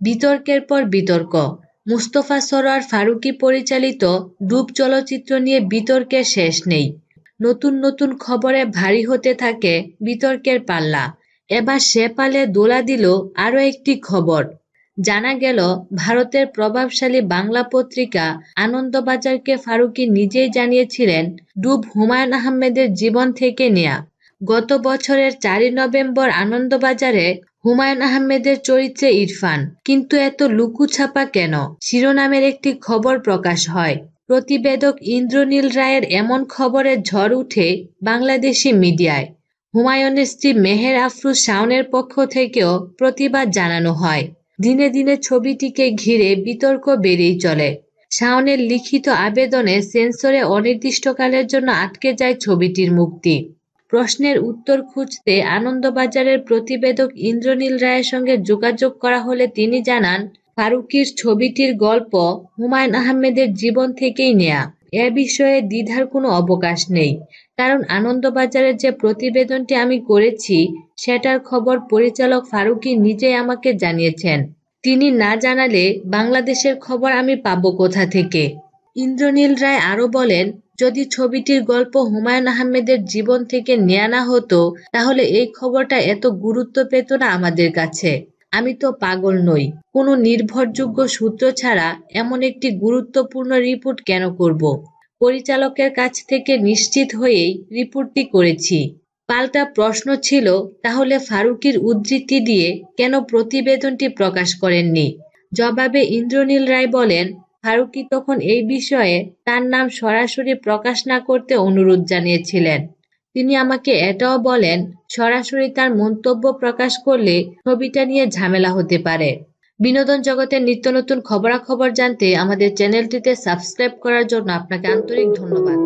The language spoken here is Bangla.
বিতর্কের পর বিতর্ক। মুস্তফা সরোয়ার ফারুকী পরিচালিত ডুব চলচ্চিত্র নিয়ে বিতর্কের শেষ নেই। নতুন নতুন খবরে ভারী হতে থাকে বিতর্কের পাল্লা। এবার সে পালে দোলা দিল আরও একটি খবর। জানা গেল, ভারতের প্রভাবশালী বাংলা পত্রিকা আনন্দবাজারকে ফারুকি নিজেই জানিয়েছিলেন, ডুব হুমায়ুন আহমেদের জীবন থেকে নেয়া। গত বছরের চারই নভেম্বর আনন্দবাজারে হুমায়ুন আহমেদের চরিত্রে ইরফান। কিন্তু এত লুকুছাপা কেন? শিরোনামের একটি খবর প্রকাশ হয়। প্রতিবেদক ইন্দ্রনীল রায়ের এমন খবরের ঝড় উঠে বাংলাদেশি মিডিয়ায়। হুমায়ুনের স্ত্রী মেহের আফরুজ শাওনের পক্ষ থেকেও প্রতিবাদ জানানো হয়। দিনে দিনে ছবিটিকে ঘিরে বিতর্ক বেড়েই চলে। শাওনের লিখিত আবেদনে সেন্সরে অনির্দিষ্টকালের জন্য আটকে যায় ছবিটির মুক্তি। প্রশ্নের উত্তর খুঁজতে আনন্দবাজারের প্রতিবেদক ইন্দ্রনীল রায়ের সঙ্গে যোগাযোগ করা হলে তিনি জানান, ফারুকির ছবিটির গল্প হুমায়ুন আহমেদের জীবন থেকেই নেয়া। এ বিষয়ে দ্বিধার কোনো অবকাশ নেই। কারণ আনন্দবাজারের যে প্রতিবেদনটি আমি করেছি, সেটার খবর পরিচালক ফারুকি নিজেই আমাকে জানিয়েছেন। তিনি না জানালে বাংলাদেশের খবর আমি পাবো কোথা থেকে? ইন্দ্রনীল রায় আরও বলেন যদি ছবিটির গল্প হুমায়ুন আহমেদের জীবন থেকে নেয়া না হতো, তাহলে এই খবরটা এত গুরুত্ব পেত না আমাদের কাছে। আমি তো পাগল নই। কোনো নির্ভরযোগ্য সূত্র ছাড়া এমন একটি গুরুত্বপূর্ণ রিপোর্ট কেন করব? পরিচালকের কাছ থেকে নিশ্চিত হয়েই রিপোর্টটি করেছি। পাল্টা প্রশ্ন ছিল, তাহলে ফারুকির উদ্ধৃতি দিয়ে কেন প্রতিবেদনটি প্রকাশ করেননি? জবাবে ইন্দ্রনীল রায় বলেন ফারুকি তখন এই বিষয়ে তার নাম সরাসরি প্রকাশ না করতে অনুরোধ জানিয়েছিলেন। তিনি আমাকে এটাও বলেন, সরাসরি তার মন্তব্য প্রকাশ করলে ছবিটা নিয়ে ঝামেলা হতে পারে। বিনোদন জগতের নিত্য নতুন খবরাখবর জানতে আমাদের চ্যানেলটিতে সাবস্ক্রাইব করার জন্য আপনাকে আন্তরিক ধন্যবাদ।